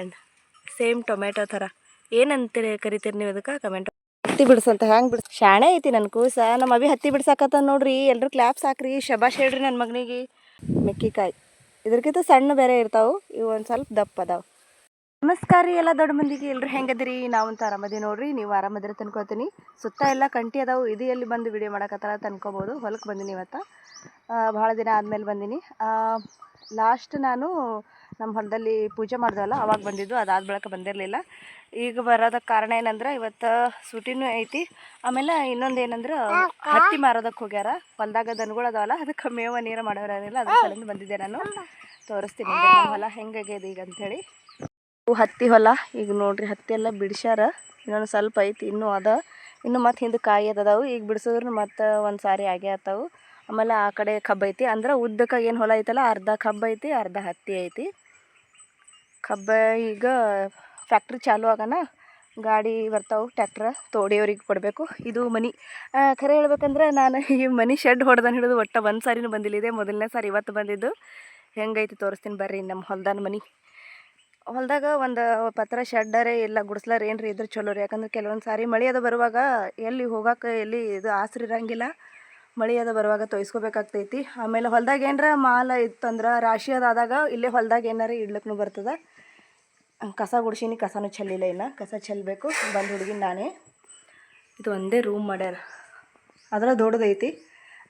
ಹಣ್ಣು same tomato ಥರ. ಏನಂತೀರಿ ಕರಿತೀರಿ ನೀವು ಅದಕ್ಕೆ ಕಮೆಂಟ್ ಹತ್ತಿ ಬಿಡ್ಸಂತ ಹೆಂಗೆ ಬಿಡ್ಸ್? ಶಾಣೆ ಐತಿ ನನ್ನ ಕೂಸ. ನಮ್ಮ ಅಭಿ ಹತ್ತಿ ಬಿಡ್ಸಾಕತ್ತ ನೋಡ್ರಿ. ಎಲ್ಲರೂ ಕ್ಲಾಪ್ಸ್ ಹಾಕ್ರಿ ಶಬಾಷ್ ಹೇಳ್ರಿ ನನ್ನ ಮಗನಿಗೆ. ಮೆಕ್ಕಿಕಾಯಿ. ಇದ್ರಕ್ಕಿಂತ ಸಣ್ಣ ಬೇರೆ ಇರ್ತಾವೆ. ಇವು ಒಂದು ಸ್ವಲ್ಪ ದಪ್ಪ ಅದಾವೆ. ನಮಸ್ಕಾರ ರೀ ಎಲ್ಲ ದೊಡ್ಡ ಮಂದಿಗೆ. ಎಲ್ರು ಹೆಂಗದಿರಿ? ನಾವಂತೂ ಆರಾಮದಿ ನೋಡ್ರಿ. ನೀವು ಆರಾಮದಿರಿ ತನ್ಕೋತೀನಿ. ಸುತ್ತ ಎಲ್ಲ ಕಂಟಿ ಅದಾವು. ಇದು ಎಲ್ಲಿ ಬಂದು ವಿಡಿಯೋ ಮಾಡಕತ್ತಾರ ತನ್ಕೋಬೋದು ಹೊಲಕ್ಕೆ ಬಂದಿನಿ ಇವತ್ತು. ಭಾಳ ದಿನ ಆದಮೇಲೆ ಬಂದೀನಿ. ಲಾಸ್ಟ್ ನಾನು ನಮ್ಮ ಹೊಲದಲ್ಲಿ ಪೂಜೆ ಮಾಡಿದ್ವಲ್ಲ ಅವಾಗ ಬಂದಿದ್ದು, ಅದಾದ ಬಳಿಕ ಬಂದಿರಲಿಲ್ಲ. ಈಗ ಬರೋದಕ್ಕೆ ಕಾರಣ ಏನಂದ್ರೆ, ಇವತ್ತು ಸೂಟಿನೂ ಐತಿ. ಆಮೇಲೆ ಇನ್ನೊಂದು ಏನಂದ್ರೆ, ಹತ್ತಿ ಮಾರೋದಕ್ಕೆ ಹೋಗ್ಯಾರ. ಹೊಲದಾಗ ದನಗಳು ಅದಾವಲ್ಲ, ಅದಕ್ಕೆ ಮೇವ ನೀರು ಮಾಡೋರಿಲ್ಲ ಅದ್ರ ಸಲಿಂದ ಬಂದಿದ್ದೆ ನಾನು. ತೋರಿಸ್ತೀನಿ ಹೊಲ ಹೆಂಗಾಗ್ಯದ ಈಗ ಅಂಥೇಳಿ ಹತ್ತಿ ಹೊಲ, ಈಗ ನೋಡ್ರಿ, ಹತ್ತಿ ಎಲ್ಲ ಬಿಡಿಸ್ಯಾರ. ಇನ್ನೊಂದು ಸ್ವಲ್ಪ ಐತಿ, ಇನ್ನೂ ಅದ. ಇನ್ನು ಮತ್ತೆ ಹಿಂದೆ ಕಾಯಿ ಅದಾವು. ಈಗ ಬಿಡಿಸಿದ್ರು ಮತ್ತೆ ಒಂದು ಸಾರಿ ಆಗೇ ಆತಾವು. ಆಮೇಲೆ ಆ ಕಡೆ ಕಬ್ಬೈತಿ ಐತಿ. ಅಂದ್ರೆ ಉದ್ದಕ್ಕೆ ಏನು ಹೊಲ ಐತಲ್ಲ, ಅರ್ಧ ಕಬ್ಬೈತಿ ಅರ್ಧ ಹತ್ತಿ ಐತಿ. ಕಬ್ಬ ಈಗ ಫ್ಯಾಕ್ಟ್ರಿ ಚಾಲು ಆಗೋಣ ಗಾಡಿ ಬರ್ತಾವೆ, ಟ್ಯಾಕ್ಟ್ರ ತೋಡಿಯವ್ರಿಗೆ ಕೊಡಬೇಕು. ಇದು ಮನಿ. ಖರೆ ಹೇಳ್ಬೇಕಂದ್ರೆ ನಾನು ಈ ಮನಿ ಶೆಡ್ ಹೊಡೆದನ್ ಹಿಡಿದು ಒಟ್ಟು ಒಂದು ಸಾರಿನೂ ಬಂದಿಲ್ಲಿದೆ ಮೊದಲನೇ ಸಾರಿ ಇವತ್ತು ಬಂದಿದ್ದು. ಹೆಂಗೈತಿ ತೋರಿಸ್ತೀನಿ ಬರ್ರಿ ನಮ್ಮ ಹೊಲ್ದಾನ ಮನಿ. ಹೊಲದಾಗ ಒಂದು ಪತ್ರ ಶೆಡ್ಡರೇ ಇಲ್ಲ ಗುಡಿಸ್ಲಾರ ರೀ ಇದ್ರೆ ಚಲೋ ರೀ. ಯಾಕಂದ್ರೆ ಕೆಲವೊಂದು ಸಾರಿ ಮಳೆ ಅದು ಬರುವಾಗ ಎಲ್ಲಿ ಹೋಗಕ್ಕೆ ಎಲ್ಲಿ ಇದು ಆಸರಿ ಇರಂಗಿಲ್ಲ. ಮಳೆ ಅದು ಬರುವಾಗ ತೊಯ್ಸ್ಕೋಬೇಕಾಗ್ತೈತಿ. ಆಮೇಲೆ ಹೊಲ್ದಾಗ ಏನರ ಮಾಲ ಇತ್ತಂದ್ರೆ ರಾಶಿ ಅದಾದಾಗ ಇಲ್ಲೇ ಹೊಲ್ದಾಗ ಏನಾರ ಇಡ್ಲಿಕ್ಕೂ ಬರ್ತದೆ. ಕಸ ಗುಡ್ಸೀನಿ, ಕಸನೂ ಚೆಲ್ಲಿಲ್ಲ ಇನ್ನು. ಕಸ ಚೆಲ್ಲಬೇಕು ಬಂದು ಹುಡುಗಿ ನಾನೇ. ಇದು ಒಂದೇ ರೂಮ್ ಮಾಡ್ಯಾರ. ಅದರ ದೊಡ್ಡದೈತಿ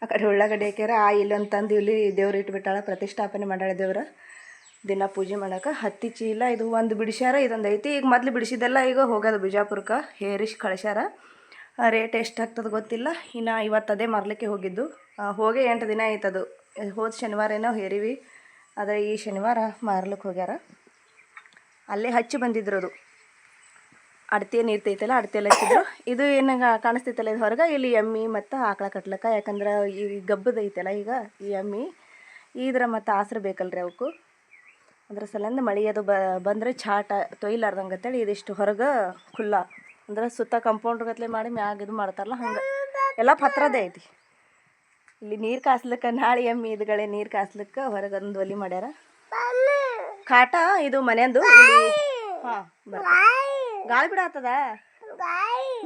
ಆ ಕಡೆ ಉಳ್ಳಾಗಡ್ಡೆ ಹಾಕ್ಯಾರ. ಆ ಇಲ್ಲೊಂದು ತಂದು ಇಲ್ಲಿ ದೇವ್ರು ಇಟ್ಬಿಟ್ಟಾಳ. ಪ್ರತಿಷ್ಠಾಪನೆ ಮಾಡ್ಯಾಳ ದೇವ್ರ. ದಿನ ಪೂಜೆ ಮಾಡೋಕೆ. ಹತ್ತಿ ಚೀಲ, ಇದು ಒಂದು ಬಿಡಿಸ್ಯಾರ, ಇದೊಂದು ಐತಿ. ಈಗ ಮೊದ್ಲು ಬಿಡಿಸಿದ್ದೆಲ್ಲ ಈಗ ಹೋಗೋದು ಬಿಜಾಪುರಕ್ಕೆ. ಹೇರಿಸಿ ಕಳಿಸ್ಯಾರ. ರೇಟ್ ಎಷ್ಟು ಆಗ್ತದೆ ಗೊತ್ತಿಲ್ಲ. ಇನ್ನು ಇವತ್ತು ಅದೇ ಮಾರ್ಲಿಕ್ಕೆ ಹೋಗಿದ್ದು. ಹೋಗಿ ಎಂಟು ದಿನ ಆಯ್ತದು. ಹೋದ ಶನಿವಾರ ಏನೋ ಹೇರಿವಿ. ಆದರೆ ಈ ಶನಿವಾರ ಮಾರ್ಲಿಕ್ಕೆ ಹೋಗ್ಯಾರ. ಅಲ್ಲೇ ಹಚ್ಚಿ ಬಂದಿದ್ರು ಅದು. ಅಡತೆ ನೀರ್ತೈತಲ್ಲ ಅಡ್ತಿಯಲ್ಲಿ ಹಚ್ಚಿದ್ರು. ಇದು ಏನು ಕಾಣಿಸ್ತೈತಲ್ಲ ಇದು ಹೊರಗೆ? ಇಲ್ಲಿ ಎಮ್ಮಿ ಮತ್ತು ಆಕಳ ಕಟ್ಲಕ್ಕ. ಯಾಕಂದ್ರೆ ಈ ಗಬ್ಬದ ಐತಲ್ಲ ಈಗ, ಈ ಎಮ್ಮಿ. ಇದ್ರ ಮತ್ತು ಆಸರು ಬೇಕಲ್ರಿ ಅವಕ್ಕು ಅದ್ರ ಸಲಂದ ಮಳೆ ಅದು ಬಂದರೆ ಚಾಟ ತೊಯ್ಲಾರ್ದಂಗೆ ಅಂತೇಳಿ ಇದಿಷ್ಟು ಹೊರಗೆ ಖುಲ್ಲ ಅಂದ್ರೆ ಸುತ್ತ ಕಂಪೌಂಡ್ರ್ ಗತ್ಲೆ ಮಾಡಿ ಮ್ಯಾಗ ಇದು ಮಾಡ್ತಾರಲ್ಲ ಹಂಗೆ. ಎಲ್ಲ ಪತ್ರದೇ ಐತಿ. ಇಲ್ಲಿ ನೀರು ಕಾಸ್ಲಿಕ್ಕೆ ನಾಳೆ ಎಮ್ಮಿ ಇದುಗಳೇ ನೀರು ಕಾಸ್ಲಿಕ್ಕೆ ಹೊರಗೆ ಒಂದು ಒಲಿ ಮಾಡ್ಯಾರ. ಕಾಟ, ಇದು ಮನೆಯಂದು ಹಾಂ ಗಾಳಿ ಬಿಡಾತದ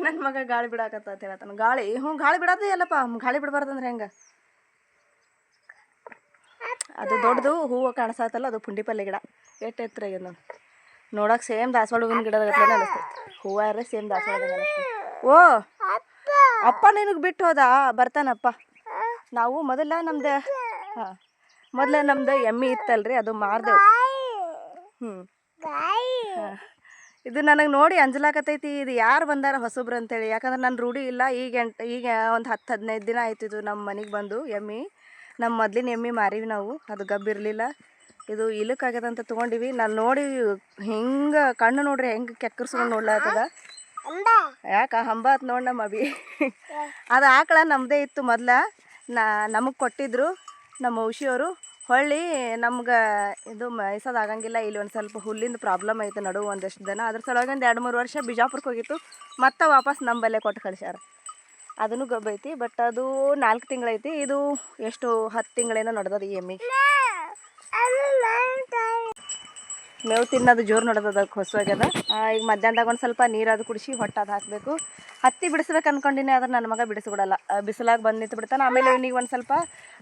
ನನ್ನ ಮಗ ಗಾಳಿ ಬಿಡಾಕತ್ತ ಅಂತ ಗಾಳಿ, ಹ್ಞೂ, ಗಾಳಿ ಬಿಡಾತ ಎಲ್ಲಪ್ಪ ಗಾಳಿ ಬಿಡಬಾರ್ದಂದ್ರೆ ಹೆಂಗೆ? ಅದು ದೊಡ್ಡದು, ಹೂವು ಕಾಣಿಸತ್ತಲ್ಲ ಅದು ಪುಂಡಿ ಪಲ್ಲೆ ಗಿಡ. ಎಷ್ಟು ಎತ್ತರ ಆಗ್ಯದ ನಾನು ನೋಡಕ್ಕೆ ಸೇಮ್ ದಾಸವಾಳ ಹೂವಿನ ಗತ್ಲೆನೇ ಅನಿಸ್ತೈತಿ. ಹೂವು ಸೇಮ್ ದಾಸವಾಳ ಓ, ಅಪ್ಪ ನಿನಗೆ ಬಿಟ್ಟು ಹೋದ? ಬರ್ತಾನಪ್ಪ. ನಾವು ಮೊದಲ ನಮ್ದು, ಹಾಂ, ಮೊದಲ ನಮ್ದು ಎಮ್ಮೆ ಇತ್ತಲ್ರಿ, ಅದು ಮಾರ್ದೆವು. ಹ್ಞೂ ಇದು ನನಗೆ ನೋಡಿ ಅಂಜಲಾಕತೈತಿ ಇದು ಯಾರು ಬಂದಾರ ಹೊಸಬ್ರು ಅಂತೇಳಿ. ಯಾಕಂದ್ರೆ ನನ್ನ ರೂಢಿ ಇಲ್ಲ. ಈಗ ಎಂಟು ಈಗ ಒಂದು ಹತ್ತು ಹದಿನೈದು ದಿನ ಆಯ್ತು ಇದು ನಮ್ಮ ಮನೆಗೆ ಬಂದು ಎಮ್ಮಿ. ನಮ್ಮ ಮೊದ್ಲಿನ ಎಮ್ಮಿ ಮಾರೀವಿ ನಾವು. ಅದು ಗಬ್ಬಿರಲಿಲ್ಲ ಇದು ಇಲಕ್ಕಾಗ್ಯದ ಅಂತ ತೊಗೊಂಡಿವಿ. ನಾನು ನೋಡಿ ಹಿಂಗೆ ಕಣ್ಣು ನೋಡ್ರಿ ಹೆಂಗೆ ಕೆಕ್ಕರ್ಸ್ಕೊಂಡು ನೋಡ್ಲಾತದ. ಯಾಕೆ? ಹಂಬಾತ್ ನೋಡಿ ನಮ್ಮ ಅಭಿ. ಅದು ಆಕಳ ನಮ್ಮದೇ ಇತ್ತು ಮೊದ್ಲ. ನಾ ನಮಗೆ ಕೊಟ್ಟಿದ್ರು ನಮ್ಮ ಔಷಿಯವರು. ಹೊಳ್ಳಿ ನಮ್ಗೆ ಇದು ಮೈಸೋದು ಆಗಂಗಿಲ್ಲ, ಇಲ್ಲಿ ಒಂದು ಸ್ವಲ್ಪ ಹುಲ್ಲಿಂದ ಪ್ರಾಬ್ಲಮ್ ಐತೆ ನಡು ಒಂದಷ್ಟು ದಿನ ಅದ್ರ ಸಲುವಾಗಿ ಒಂದು ಎರಡು ಮೂರು ವರ್ಷ ಬಿಜಾಪುರಕ್ಕೆ ಹೋಗಿತ್ತು, ಮತ್ತೆ ವಾಪಸ್ ನಂಬಲ್ಲೇ ಕೊಟ್ಟು ಕಳಿಸ್ಯಾರ. ಅದನ್ನು ಗೊಬ್ಬೈತಿ ಬಟ್ ಅದು ನಾಲ್ಕು ತಿಂಗಳೈತಿ ಇದು ಎಷ್ಟು ಹತ್ತು ತಿಂಗಳೇನೋ ನಡೆದದ ಈ ಎಮ್ಮಿ ಮೇವು ತಿನ್ನೋದು ಜೋರು ನಡೆದದ ಹೊಸವಾಗ್ಯದ ಆ, ಈಗ ಮಧ್ಯಾಹ್ನದಾಗ ಒಂದು ಸ್ವಲ್ಪ ನೀರು ನೀರಾದು ಕುಡಿಸಿ ಹೊಟ್ಟೆ ಅದು ಹಾಕಬೇಕು. ಹತ್ತಿ ಬಿಡಿಸ್ಬೇಕು ಅನ್ಕೊಂಡಿನಿ ಆದ್ರೆ ನನ್ನ ಮಗ ಬಿಡಿಸ್ಬಿಡಲ್ಲ ಬಿಸಿಲಾಗ ಬಂದು ನಿಂತು ಬಿಡ್ತಾನೆ ಆಮೇಲೆ ಇವನಿಗೆ ಒಂದು ಸ್ವಲ್ಪ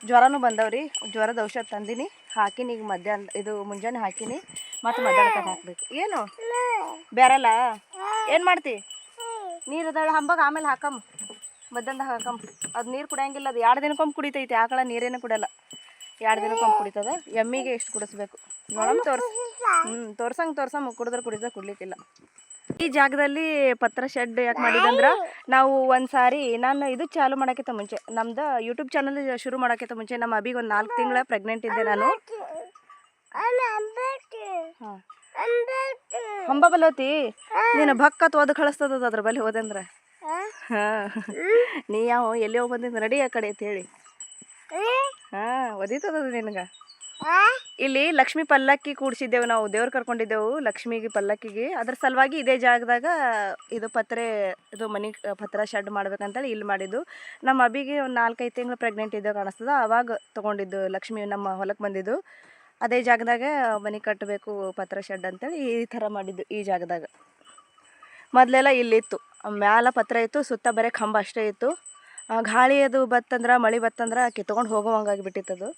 ಜ್ವರನೂ ಬಂದವ್ರಿ. ಜ್ವರದ ಔಷಧ ತಂದಿನಿ. ಹಾಕಿನಿ ಈಗ ಮಧ್ಯಾಹ್ನ ಇದು ಮುಂಜಾನೆ ಹಾಕಿನಿ. ಮತ್ತು ಮಧ್ಯಾಹ್ನ ಹಾಕಬೇಕು. ಏನು? ಬೇರಲ್ಲ ಏನು ಮಾಡ್ತಿ? ನೀರು ಅದಾಳ ಹಂಬಾಗ ಆಮೇಲೆ ಹಾಕಮ್. ಮಧ್ಯಾಹ್ನದಾಗ ಹಾಕಮ್. ಅದು ನೀರು ಕುಡಿಯಂಗಿಲ್ಲ ಅದು ಎರಡು ದಿನಕ್ಕೊಮ್ಮೆ ಕುಡಿತೈತಿ. ಆಕಳ ನೀರೇನು ಕುಡಿಯಲ್ಲ. ಎರಡು ದಿನಕ್ಕೊಮ್ಮೆ ಕುಡಿತದ. ಎಮ್ಮಿಗೆ ಎಷ್ಟು ಕುಡಿಸ್ಬೇಕು? ನೋಡಮ್ ತೋರ್ಸ. ಹ್ಞೂ ತೋರ್ಸಂಗೆ ತೋರ್ಸಮ್ ಕುಡಿದ್ರೆ ಕುಡಿದ್ರೆ ಕುಡ್ಲಿಕ್ಕಿಲ್ಲ. ಈ ಜಾಗದಲ್ಲಿ ಪತ್ರ ಶೆಡ್ ಯಾಕೆ ಮಾಡಿದಂದ್ರ ನಾವು ಒಂದು ಸಾರಿ ನಾನು ಇದು ಚಾಲು ಮಾಡೋಕ್ಕಿಂತ ಮುಂಚೆ, ನಮ್ದು ಯೂಟ್ಯೂಬ್ ಚಾನಲ್ ಶುರು ಮಾಡೋಕ್ಕಿಂತ ಮುಂಚೆ ನಮ್ಮ ಅಬಿಗೆ ಒಂದು ನಾಲ್ಕು ತಿಂಗಳ ಪ್ರೆಗ್ನೆಂಟ್ ಇದ್ದೆ ನಾನು. ಹಂಬ ಬಲೋತಿ ನೀನು ಭಕ್ಕ ಓದ್ ಕಳಿಸ್ತದ ಅದ್ರ ಬಲ್ಲಿ ಹೋದಂದ್ರೆ ಹಾಂ. ನೀ ಯಾವ ಎಲ್ಲಿ ಹೋಗಿ ಬಂದಿದ್ದು ನಡಿ ಆ ಕಡೆ ಅಂತ ಹೇಳಿ. ಹಾಂ ಒದಿತದ ನಿನಗೆ. ಇಲ್ಲಿ ಲಕ್ಷ್ಮಿ ಪಲ್ಲಕ್ಕಿ ಕೂಡಿಸಿದ್ದೆವು ನಾವು, ದೇವ್ರು ಕರ್ಕೊಂಡಿದ್ದೆವು ಲಕ್ಷ್ಮಿಗೆ ಪಲ್ಲಕ್ಕಿಗೆ. ಅದ್ರ ಸಲುವಾಗಿ ಇದೇ ಜಾಗದಾಗ ಇದು ಪತ್ರೆ, ಇದು ಮನೆ, ಪತ್ರ ಶೆಡ್ ಮಾಡ್ಬೇಕಂತೇಳಿ ಇಲ್ಲಿ ಮಾಡಿದ್ದು. ನಮ್ಮ ಅಬಿಗೆ ಒಂದು ನಾಲ್ಕೈದು ತಿಂಗಳು ಪ್ರೆಗ್ನೆಂಟ್ ಇದ್ದೇವೆ ಕಾಣಿಸ್ತದ ಅವಾಗ ತೊಗೊಂಡಿದ್ದು ಲಕ್ಷ್ಮಿ ನಮ್ಮ ಹೊಲಕ್ಕೆ ಬಂದಿದ್ದು. ಅದೇ ಜಾಗದಾಗ ಮನೆ ಕಟ್ಟಬೇಕು ಪತ್ರ ಶೆಡ್ ಅಂತೇಳಿ ಈ ಥರ ಮಾಡಿದ್ದು ಈ ಜಾಗದಾಗ. ಮೊದಲೆಲ್ಲ ಇಲ್ಲಿತ್ತು, ಮ್ಯಾಲ ಪತ್ರ ಇತ್ತು, ಸುತ್ತ ಬರೀ ಕಂಬ ಅಷ್ಟೇ ಇತ್ತು. ಗಾಳಿ ಅದು ಬತ್ತಂದ್ರೆ, ಮಳೆ ಬತ್ತಂದ್ರೆ ಕಿತ್ಕೊಂಡು ಹೋಗೋವಂಗಾಗಿ ಬಿಟ್ಟಿತ್ತದು.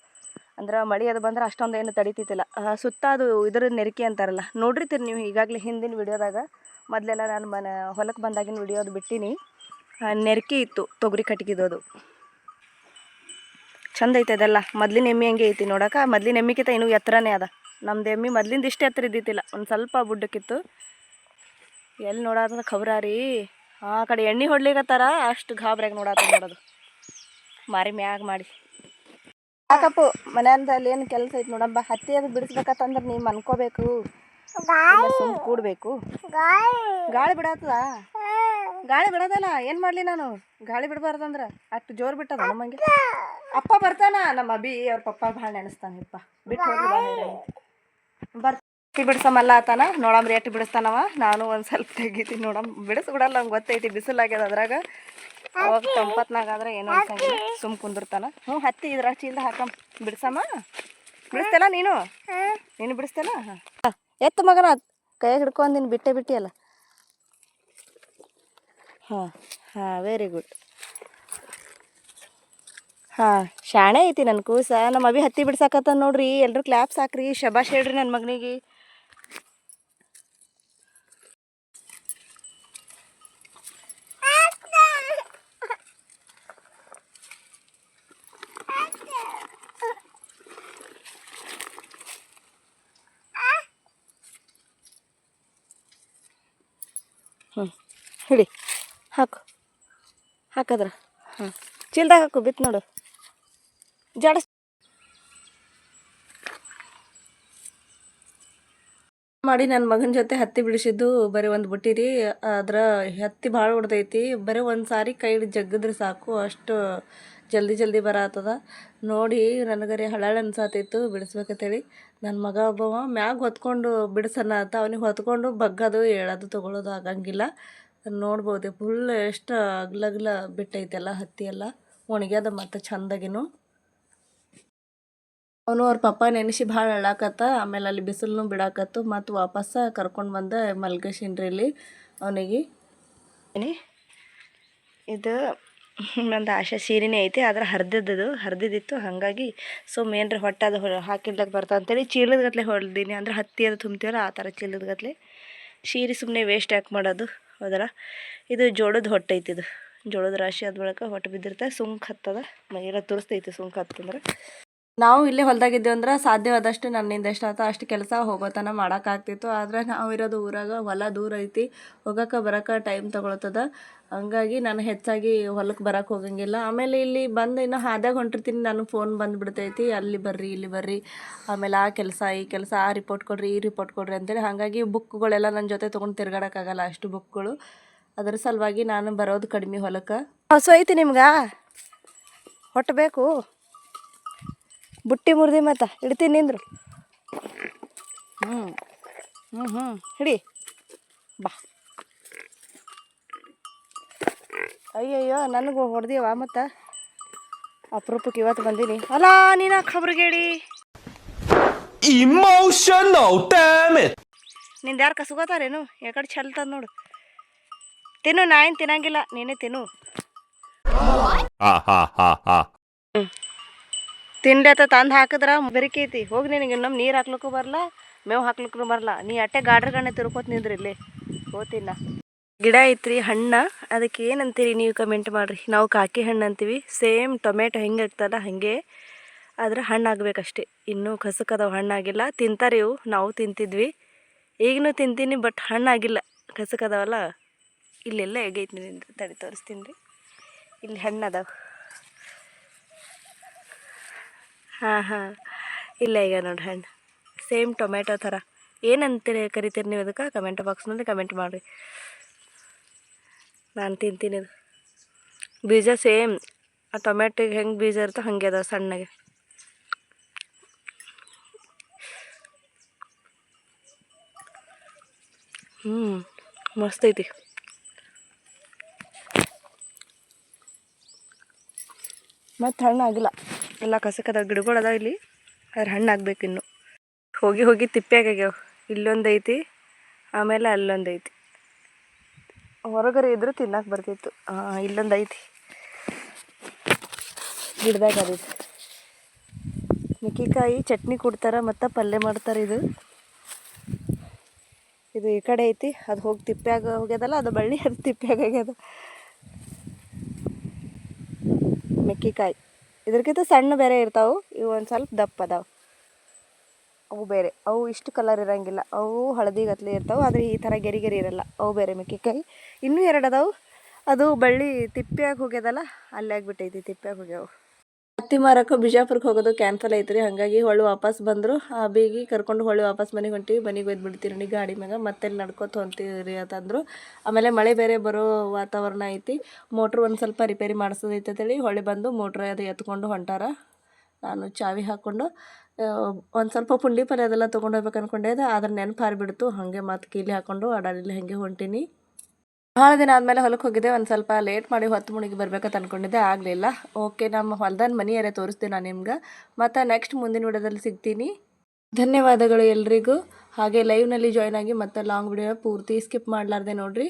ಅಂದ್ರೆ ಮಳೆ ಅದು ಬಂದ್ರೆ ಅಷ್ಟೊಂದು ಏನು ತಡಿತಿತ್ತಿಲ್ಲ ಸುತ್ತ ಅದು ಇದ್ರ ನೆರಿಕೆ ಅಂತಾರಲ್ಲ. ನೋಡಿರ್ತೀರಿ ನೀವು ಈಗಾಗಲೇ ಹಿಂದಿನ ವಿಡಿಯೋದಾಗ ಮೊದಲೆಲ್ಲ ನಾನು ಮನೆ ಹೊಲಕ್ಕೆ ಬಂದಾಗಿನ ವಿಡಿಯೋದು ಬಿಟ್ಟಿನಿ. ನೆರ್ಕಿ ಇತ್ತು ತೊಗರಿ ಕಟ್ಗಿದು ಅದು ಚಂದ ಐತೆ ಅದೆಲ್ಲ. ಮೊದ್ಲಿನ ಎಮ್ಮೆ ಹಂಗೆ ಐತಿ ನೋಡಕ್ಕೆ ಮೊದ್ಲಿನ ಎಮ್ಮಿಕಿತ ಇನ್ನೂ ಎತ್ತರನೇ ಅದ. ನಮ್ದು ಎಮ್ಮೆ ಮೊದ್ಲಿಂದ ಇಷ್ಟೇ ಎತ್ತರ ಇದ್ದಿತ್ತಿಲ್ಲ ಒಂದು ಸ್ವಲ್ಪ ಬುಡ್ಡಕ್ಕಿತ್ತು. ಎಲ್ಲಿ ನೋಡತ್ತದ ಖಬ್ರಾರಿ? ಆ ಕಡೆ ಎಣ್ಣೆ ಹೊಡ್ಲಿಕತ್ತಾರ? ಅಷ್ಟು ಗಾಬ್ರಾಗಿ ನೋಡತ್ತ ನೋಡೋದು. ಮಾರಿ ಮ್ಯಾಗ ಮಾಡಿ. ಯಾಕಪ್ಪು ಮನೆಯಲ್ಲಿ ಅಲ್ಲಿ ಏನು ಕೆಲಸ ಐತಿ ನೋಡಮ್ಮ ಹತ್ತಿ ಅದು ಬಿಡಿಸ್ಬೇಕಂದ್ರೆ ನೀವು ಅನ್ಕೋಬೇಕು ಸುಮ್ ಕೂಡ್ಬೇಕು. ಗಾಳಿ. ಬಿಡತ್ತದ ಗಾಳಿ ಬಿಡೋದಲ್ಲ ಏನು ಮಾಡಲಿ ನಾನು? ಗಾಳಿ ಬಿಡಬಾರ್ದಂದ್ರ ಅಷ್ಟು ಜೋರು ಬಿಟ್ಟದ ನಮ್ಮಂಗೆ ಅಪ್ಪ ಬರ್ತಾನ? ನಮ್ಮ ಅಭಿ ಅವ್ರ ಪಪ್ಪ ಭಾಳ ನೆನೆಸ್ತಾನಿಪ್ಪ ಬಿಟ್ಟು ಹೋಗಿ ಬರ್ತಿ ಎಟ್ಟಿ ಬಿಡ್ಸಮಲ್ಲ ಆತನ? ನೋಡಮ್ರಿ ಎಟ್ಟಿ ಬಿಡಿಸ್ತಾನವ? ನಾನು ಒಂದು ಸ್ವಲ್ಪ ತೆಗಿತೀನಿ ನೋಡಮ್ ಬಿಡಿಸ್ಬಿಡಲ್ಲ ನಂಗೆ ಗೊತ್ತೈತಿ ಬಿಸಿಲಾಗ್ಯದ ಅದ್ರಾಗ. ಅವಾಗ ತಂಪತ್ನಾಗ ಆದ್ರೆ ಏನೋ ಅನ್ಸಂಗಿಲ್ಲ. ಸುಮ್ ಕುಂದಿರ್ತಾನ. ಹ್ಞೂ ಹತ್ತಿ ಇದ್ರ ಚೀಲ್ದ ಹಾಕಮ್. ಬಿಡ್ಸಮ್ಮ. ಬಿಡಿಸ್ತಲ್ಲ ನೀನು? ನೀನು ಬಿಡಿಸ್ತಲ್ಲ ಹಾಂ. ಎತ್ತು ಮಗನ ಕೈಯಾಗ ಹಿಡ್ಕೊಂಡು ನೀನು ಬಿಟ್ಟೆ ಬಿಟ್ಟಿಯಲ್ಲ. ಹಾಂ ಹಾಂ ವೆರಿ ಗುಡ್ ಹಾಂ ಶಾಣೆ ಐತಿ ನನ್ನ ಕೂಸ. ನಮ್ಮ ಅಭಿ ಹತ್ತಿ ಬಿಡ್ಸಾಕತ್ತ ನೋಡ್ರಿ. ಎಲ್ರು ಕ್ಲಾಪ್ಸ್ ಹಾಕ್ರಿ. ಶಬಾಷ್ ಹೇಳ್ರಿ ನನ್ನ ಮಗನಿಗೆ ಹ್ಞೂ ಹಿಡಿ ಹಾಕು. ಹಾಕದ್ರ? ಹಾಂ ಚೀಲ್ದಾಗ ಹಾಕು ಬಿತ್ತು ನೋಡು. ಜಾಡ ಮಾಡಿ ನನ್ನ ಮಗನ ಜೊತೆ ಹತ್ತಿ ಬಿಡಿಸಿದ್ದು ಬರೀ ಒಂದು ಬುಟ್ಟಿರಿ ಅದ್ರ ಹತ್ತಿ ಭಾಳ ಹೊಡ್ದೈತಿ ಬರೀ ಒಂದು ಸಾರಿ ಕೈ ಜಗ್ಗಿದ್ರೆ ಸಾಕು, ಅಷ್ಟು ಜಲ್ದಿ ಜಲ್ದಿ ಬರತ್ತದ ನೋಡಿ ನನಗರಿ ಹಳಾಳ ಅನ್ಸಾತಿತ್ತು ಬಿಡಿಸ್ಬೇಕಂತೇಳಿ. ನನ್ನ ಮಗ ಒಬ್ಬವ, ಮ್ಯಾಗ ಹೊತ್ಕೊಂಡು ಬಿಡಿಸೋಣ ಅಂತ ಅವನಿಗೆ ಹೊತ್ಕೊಂಡು ಬಗ್ಗದು ಹೇಳೋದು ತೊಗೊಳೋದು ಆಗಂಗಿಲ್ಲ. ನೋಡ್ಬೋದು ಫುಲ್ ಎಷ್ಟು ಅಗ್ಲಗ್ಲ ಬಿಟ್ಟೈತೆಲ್ಲ, ಹತ್ತಿ ಎಲ್ಲ ಒಣಗ್ಯದ ಮತ್ತು ಚಂದಾಗಿನು. ಅವನು ಅವ್ರ ಪಪ್ಪ ನೆನೆಸಿ ಭಾಳ ಅಳಾಕತ್ತ ಆಮೇಲೆ ಅಲ್ಲಿ ಬಿಸಿಲನ್ನು ಬಿಡಾಕತ್ತು ಮತ್ತು ವಾಪಸ್ಸ ಕರ್ಕೊಂಡು ಬಂದ ಮಲ್ಗಸಿನ್ರಿ ಇಲ್ಲಿ ಅವನಿಗೆ ಇದು ನಂದು ಆಶಾ ಸೀರೆನೇ ಐತಿ, ಆದ್ರೆ ಹರಿದಿದ್ದದು, ಹರಿದಿದ್ದಿತ್ತು, ಹಾಗಾಗಿ ಸೊ ಮೇನ್ರಿ ಹೊಟ್ಟೆ ಅದು ಹಾಕಿದ್ದಾಗ ಬರ್ತಾ ಅಂತೇಳಿ ಚೀಲದ ಗತ್ಲೆ ಹೊಳ್ದೀನಿ ಅಂದ್ರೆ ಹತ್ತಿ ಅದು ತುಂಬ್ತೀವಲ್ಲ, ಆ ಥರ ಚೀಲದ ಗತ್ಲೆ ಸೀರೆ ಸುಮ್ಮನೆ ವೇಸ್ಟ್ ಯಾಕೆ ಮಾಡೋದು? ಹೌದಲ್ಲ ಇದು ಜೋಳದ ಹೊಟ್ಟೆ ಐತಿ ಇದು. ಜೋಳದ ರಾಶಿ ಆದ ಬಳಿಕ ಹೊಟ್ಟೆ ಬಿದ್ದಿರ್ತ ಸುಂಕ್ ಹತ್ತದ. ಮೈರ ತುರಿಸ್ತೈತಿ ಸುಂಕ್ ಹತ್ತಂದ್ರೆ. ನಾವು ಇಲ್ಲೇ ಹೊಲ್ದಾಗಿದ್ದೇವೆ ಅಂದ್ರೆ ಸಾಧ್ಯವಾದಷ್ಟು ನನ್ನಿಂದ ಎಷ್ಟು ಆತ ಅಷ್ಟು ಕೆಲಸ ಹೋಗೋತನ ಮಾಡೋಕ್ಕಾಗ್ತಿತ್ತು ಆದರೆ ನಾವು ಇರೋದು ಊರಾಗ ಹೊಲ ದೂರ ಐತಿ ಹೋಗಕ್ಕೆ ಬರೋಕೆ ಟೈಮ್ ತಗೊಳ್ತದ. ಹಂಗಾಗಿ ನಾನು ಹೆಚ್ಚಾಗಿ ಹೊಲಕ್ಕೆ ಬರೋಕೆ ಹೋಗಂಗಿಲ್ಲ. ಆಮೇಲೆ ಇಲ್ಲಿ ಬಂದು ಇನ್ನು ಹಾದ್ಯಾಗ ಹೊಂಟಿರ್ತೀನಿ. ನಾನು ಫೋನ್ ಬಂದುಬಿಡ್ತೈತಿ, ಅಲ್ಲಿ ಬರ್ರಿ, ಇಲ್ಲಿ ಬರ್ರಿ. ಆಮೇಲೆ ಆ ಕೆಲಸ, ಈ ಕೆಲಸ, ಆ ರಿಪೋರ್ಟ್ ಕೊಡ್ರಿ, ಈ ರಿಪೋರ್ಟ್ ಕೊಡ್ರಿ ಅಂತೇಳಿ. ಹಾಗಾಗಿ ಬುಕ್ಗಳೆಲ್ಲ ನನ್ನ ಜೊತೆ ತೊಗೊಂಡು ತಿರ್ಗಾಡೋಕ್ಕಾಗಲ್ಲ ಅಷ್ಟು ಬುಕ್ಗಳು ಅದರ ಸಲುವಾಗಿ ನಾನು ಬರೋದು ಕಡಿಮೆ ಹೊಲಕ್ಕೆ. ಹಸು ಐತಿ ನಿಮ್ಗೆ. ಹೊಟ್ಟು ಬೇಕು. ಬುಟ್ಟಿ ಮುರಿದಿ ಮತ್ತ ಇಡ್ತೀನಿ ನಿಂದ್ರು. ಹ್ಞೂ ಹ್ಞೂ ಹ್ಞೂ ಹಿಡಿ. ಬಾ. ಅಯ್ಯಯ್ಯೋ ನನಗೂ ಹೊಡೆದಿವ ಮತ್ತು? ಅಪರೂಪಕ್ಕೆ ಇವತ್ತು ಬಂದೀನಿ. ಅಲ್ಲ ನೀನು ಖಬ್ರಿಗೇಡಿ? Damn it! ನಿಂದು ಯಾರು ಕಸುಗೋತಾರೇನು ಯಾಕಡೆ ಚಲ್ತದ ನೋಡು. ತಿನ್ನು ನಾ ಏನು ತಿನ್ನಂಗಿಲ್ಲ ನೀನೇ ತಿನ್ನು. ತಿಂಡಿ ಆತ ತಂದು ಹಾಕಿದ್ರ ಬೆರಿಕೈತಿ. ಹೋಗಿ ನಿನಗೆ ಇನ್ನೊಮ್ಮೆ ನೀರು ಹಾಕ್ಲಿಕ್ಕೂ ಬರಲ್ಲ ಮೇವು ಹಾಕ್ಲಿಕ್ಕೂ ಬರಲ್ಲ ನೀ ಅಟ್ಟೆ ಗಾಡ್ರ ಗಣ್ಣೆ ತಿರ್ಕೋತ ನಿಂದ್ರಿ ಇಲ್ಲಿ. ಹೋತಿನ. ಗಿಡ ಐತ್ರಿ, ಹಣ್ಣ. ಅದಕ್ಕೆ ಏನಂತೀರಿ ನೀವು ಕಮೆಂಟ್ ಮಾಡಿರಿ. ನಾವು ಕಾಕಿ ಹಣ್ಣು ಅಂತೀವಿ. ಸೇಮ್ ಟೊಮೆಟೊ ಹೆಂಗೆ ಆಗ್ತಲ್ಲ ಹಾಗೆ ಆದ್ರೆ ಹಣ್ಣು ಆಗ್ಬೇಕಷ್ಟೇ. ಇನ್ನೂ ಕಸಕದವು ಹಣ್ಣಾಗಿಲ್ಲ ತಿಂತಾರೆ ಇವು. ನಾವು ತಿಂತಿದ್ವಿ. ಈಗಲೂ ತಿಂತೀನಿ, ಬಟ್ ಹಣ್ಣಾಗಿಲ್ಲ ಕಸಕದವಲ್ಲ. ಇಲ್ಲೆಲ್ಲ ನಿಂದು ತಡಿ ತೋರಿಸ್ತೀನಿ ರೀ. ಇಲ್ಲಿ ಹಣ್ಣು ಅದಾವ. ಹಾಂ ಹಾಂ. ಇಲ್ಲ ಈಗ ನೋಡಿ ಹಣ್ಣು ಸೇಮ್ ಟೊಮೆಟೊ ಥರ. ಏನಂತೀರಿ, ಕರಿತೀರಿ ನೀವು ಅದಕ್ಕೆ? ಕಮೆಂಟ್ ಬಾಕ್ಸ್ನಲ್ಲಿ ಕಮೆಂಟ್ ಮಾಡಿರಿ. ನಾನು ತಿಂತೀನಿ ಅದು ಬೀಜ ಸೇಮ್ ಆ ಟೊಮೆಟೊಗೆ ಹೆಂಗೆ ಬೀಜ ಇರುತ್ತೋ ಹಾಗೆ ಅದ ಸಣ್ಣಗೆ. ಹ್ಞೂ ಮಸ್ತ್ ಐತಿ. ಮತ್ತು ಹಣ್ಣು ಆಗಿಲ್ಲ. ಎಲ್ಲ ಕಸಕದ ಗಿಡಗಳು ಅದಾವ ಇಲ್ಲಿ. ಅದ್ರ ಹಣ್ಣು ಆಗ್ಬೇಕು ಇನ್ನು. ಹೋಗಿ ಹೋಗಿ ತಿಪ್ಪೆಗಾಗ್ಯಾವ ಇಲ್ಲೊಂದು ಐತಿ, ಆಮೇಲೆ ಅಲ್ಲೊಂದು ಐತಿ. ಹೊರಗರೆ ಇದ್ರೆ ತಿನ್ನಕ್ಕೆ ಬರ್ತಿತ್ತು. ಇಲ್ಲೊಂದೈತಿ ಗಿಡದಾಗ ಅದೈತಿ ಮೆಕ್ಕಿಕಾಯಿ ಚಟ್ನಿ ಕೊಡ್ತಾರೆ ಮತ್ತು ಪಲ್ಯ ಮಾಡ್ತಾರೆ ಇದು. ಇದು ಈ ಕಡೆ ಐತಿ, ಅದು ಹೋಗಿ ತಿಪ್ಪ್ಯಾಗ ಹೋಗ್ಯದಲ್ಲ, ಅದು ಬಳ್ಳಿ ಅದು ತಿಪ್ಪ್ಯಾಗ ಆಗ್ಯದ ಮೆಕ್ಕಿಕಾಯಿ. ಇದ್ರಕ್ಕಿಂತ ಸಣ್ಣ ಬೇರೆ ಇರ್ತಾವೆ. ಇವು ಒಂದು ಸ್ವಲ್ಪ ದಪ್ಪ ಅದಾವೆ. ಅವು ಬೇರೆ. ಅವು ಇಷ್ಟು ಕಲರ್ ಇರೋಂಗಿಲ್ಲ. ಅವು ಹಳದಿ ಗತ್ಲೆ ಇರ್ತಾವೆ. ಆದರೆ ಈ ಥರ ಗೆರಿ ಗೆರಿ ಇರಲ್ಲ. ಅವು ಬೇರೆ ಮೆಕ್ಕೆಕಾಯಿ. ಇನ್ನೂ ಎರಡು ಅದಾವೆ. ಅದು ಬಳ್ಳಿ ತಿಪ್ಪ್ಯಾಗ ಹೋಗ್ಯದಲ್ಲ, ಅಲ್ಲೇ ಆಗ್ಬಿಟ್ಟೈತಿ ತಿಪ್ಪ್ಯಾಗ ಹೋಗ್ಯಾವು. ಹತ್ತಿ ಮಾರಕ್ಕೆ ಬಿಜಾಪುರಕ್ಕೆ ಹೋಗೋದು ಕ್ಯಾನ್ಸಲ್ ಐತ್ರಿ. ಹಾಗಾಗಿ ಹೊಳ್ಳಿ ವಾಪಸ್ ಬಂದರು. ಆ ಬೀಗಿ ಕರ್ಕೊಂಡು ಹೊಳ್ಳಿ ವಾಪಸ್ ಮನೆಗೆ ಹೊಂಟಿವಿ. ಮನೆಗೆ ಒಯ್ದು ಬಿಡ್ತೀರಿ ನೀ ಗಾಡಿ ಮ್ಯಾಗ. ಮತ್ತೆ ನಡ್ಕೊತ ಹೊಂತೀರಿ ಅಂತಂದರು. ಆಮೇಲೆ ಮಳೆ ಬೇರೆ ಬರೋ ವಾತಾವರಣ ಐತಿ. ಮೋಟ್ರ್ ಒಂದು ಸ್ವಲ್ಪ ರಿಪೇರಿ ಮಾಡಿಸೋದೈತೆ ಅಂತೇಳಿ ಹೊಳ್ಳಿ ಬಂದು ಮೋಟ್ರ್ ಅದು ಎತ್ಕೊಂಡು ಹೊಂಟಾರ. ನಾನು ಚಾವಿ ಹಾಕ್ಕೊಂಡು ಒಂದು ಸ್ವಲ್ಪ ಪುಂಡಿ ಪಲ್ಯ ಅದೆಲ್ಲ ತೊಗೊಂಡು ಹೋಗ್ಬೇಕು ಅನ್ಕೊಂಡಿದ್ದೆ ಅದ್ರ ನೆನಪು ಹಾರಿಬಿಡ್ತು ಹಾಗೆ ಮತ್ತು ಕೀಲಿ ಹಾಕ್ಕೊಂಡು ಅಡಾಡಿಲಿ ಹಾಗೆ ಹೊಂಟೀನಿ. ಭಾಳ ದಿನ ಆದಮೇಲೆ ಹೊಲಕ್ಕೆ ಹೋಗಿದ್ದೆ. ಒಂದು ಸ್ವಲ್ಪ ಲೇಟ್ ಮಾಡಿ ಹೊತ್ತು ಮುಣಿಗೆ ಬರ್ಬೇಕಂತ ಅಂದ್ಕೊಂಡಿದ್ದೆ ಆಗಲಿಲ್ಲ. ಓಕೆ ನಮ್ಮ ಹೊಲ್ದಾನ ಮನೆ ಯಾರೇ ತೋರಿಸ್ತೀನಿ ನಾನು ನಿಮ್ಗೆ. ಮತ್ತು ನೆಕ್ಸ್ಟ್ ಮುಂದಿನ ವಿಡಿಯೋದಲ್ಲಿ ಸಿಗ್ತೀನಿ. ಧನ್ಯವಾದಗಳು ಎಲ್ರಿಗೂ. ಹಾಗೆ ಲೈವ್ನಲ್ಲಿ ಜಾಯ್ನ್ ಆಗಿ ಮತ್ತು ಲಾಂಗ್ ವಿಡಿಯೋ ಪೂರ್ತಿ ಸ್ಕಿಪ್ ಮಾಡಲಾರ್ದೆ ನೋಡಿರಿ.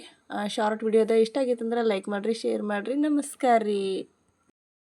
ಶಾರ್ಟ್ ವಿಡಿಯೋದ ಇಷ್ಟ ಆಗಿತ್ತಂದ್ರೆ ಲೈಕ್ ಮಾಡಿರಿ ಶೇರ್ ಮಾಡಿರಿ. ನಮಸ್ಕಾರ ರೀ